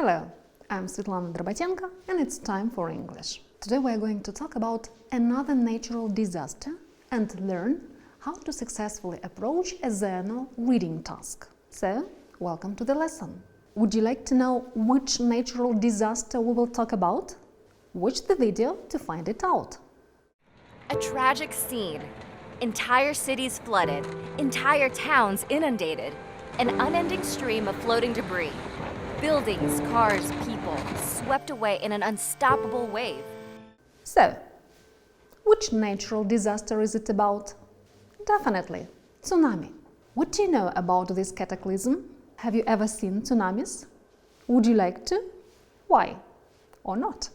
Hello, I'm Svetlana Drobotenko and it's time for English. Today we are going to talk about another natural disaster and learn how to successfully approach a ZNL reading task. So, welcome to the lesson. Would you like to know which natural disaster we will talk about? Watch the video to find it out. A tragic scene. Entire cities flooded, entire towns inundated, an unending stream of floating debris. Buildings, cars, people swept away in an unstoppable wave. So, which natural disaster is it about? Definitely, tsunami. What do you know about this cataclysm? Have you ever seen tsunamis? Would you like to? Why? Or not?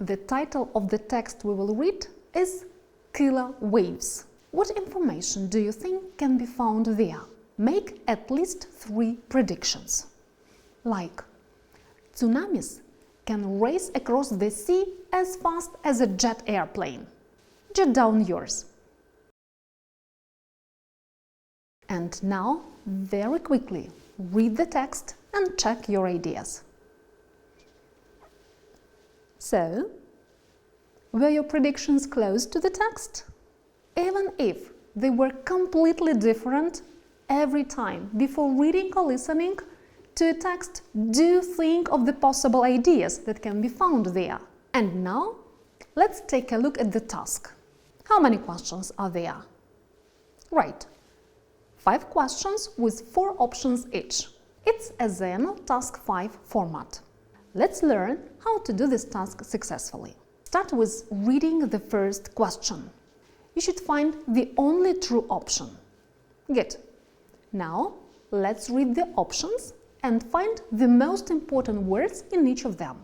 The title of the text we will read is Killer Waves. What information do you think can be found there? Make at least three predictions. Like, tsunamis can race across the sea as fast as a jet airplane. Jet down yours. And now, very quickly, read the text and check your ideas. So, were your predictions close to the text? Even if they were completely different every time before reading or listening to a text, do think of the possible ideas that can be found there. And now, let's take a look at the task. How many questions are there? Right, five questions with four options each. It's a ZNL Task 5 format. Let's learn how to do this task successfully. Start with reading the first question. You should find the only true option. Good. Now, let's read the options and find the most important words in each of them.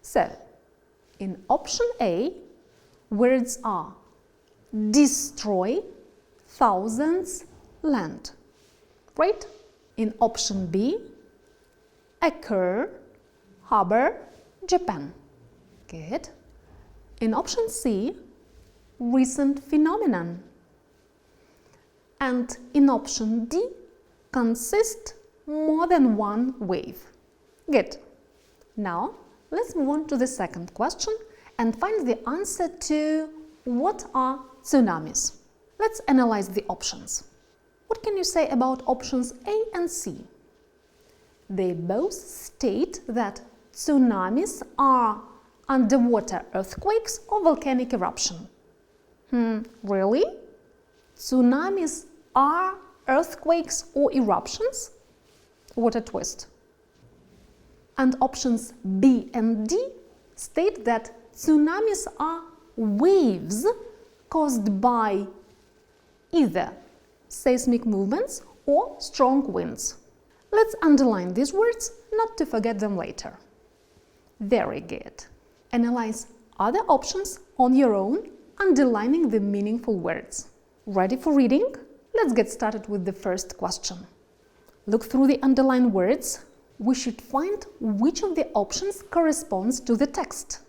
So, in option A, words are destroy, thousands, land. Right? In option B, occur, harbor, Japan. Good. In option C, recent phenomenon. And in option D, consist more than one wave. Good. Now, let's move on to the second question and find the answer to what are tsunamis. Let's analyze the options. What can you say about options A and C? They both state that tsunamis are underwater earthquakes or volcanic eruption. Hmm, really? Tsunamis are earthquakes or eruptions? What a twist. And options B and D state that tsunamis are waves caused by either seismic movements or strong winds. Let's underline these words not to forget them later. Very good. Analyze other options on your own, underlining the meaningful words. Ready for reading? Let's get started with the first question. Look through the underlined words. We should find which of the options corresponds to the text.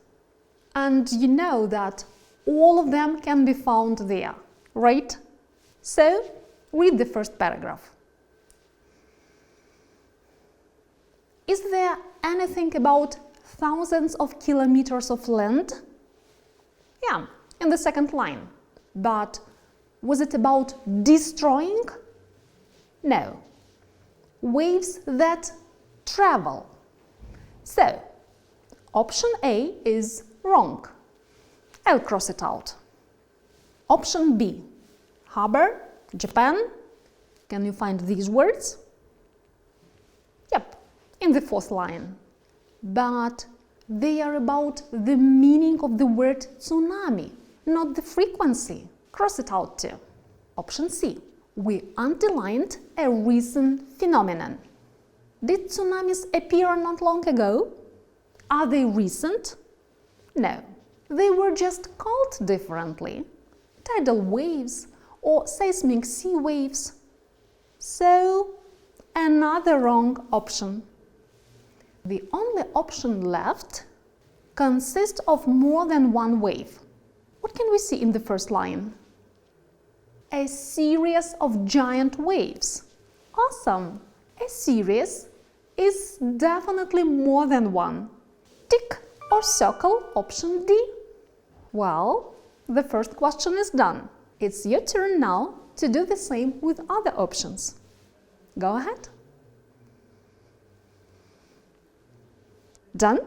And you know that all of them can be found there, right? So, read the first paragraph. Is there anything about thousands of kilometers of land? Yeah, in the second line. But was it about destroying? No. Waves that travel. So, option A is wrong. I'll cross it out. Option B, harbor, Japan. Can you find these words? Yep, in the fourth line. But they are about the meaning of the word tsunami, not the frequency. Cross it out too. Option C. We underlined a recent phenomenon. Did tsunamis appear not long ago? Are they recent? No, they were just called differently. Tidal waves or seismic sea waves. So, another wrong option. The only option left consists of more than one wave. What can we see in the first line? A series of giant waves. Awesome! A series is definitely more than one. Tick or circle option D. Well, the first question is done. It's your turn now to do the same with other options. Go ahead. Done?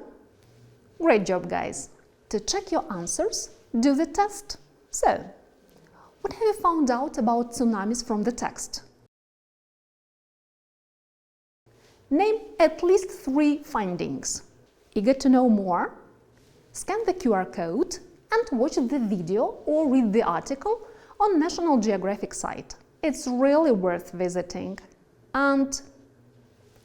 Great job, guys. To check your answers, do the test. So, what have you found out about tsunamis from the text? Name at least three findings. Eager to know more? Scan the QR code and watch the video or read the article on National Geographic site. It's really worth visiting. And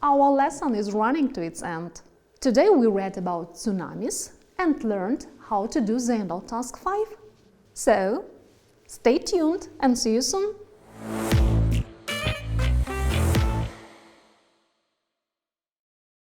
our lesson is running to its end. Today we read about tsunamis and learned how to do ZNO Task 5. So, stay tuned and see you soon!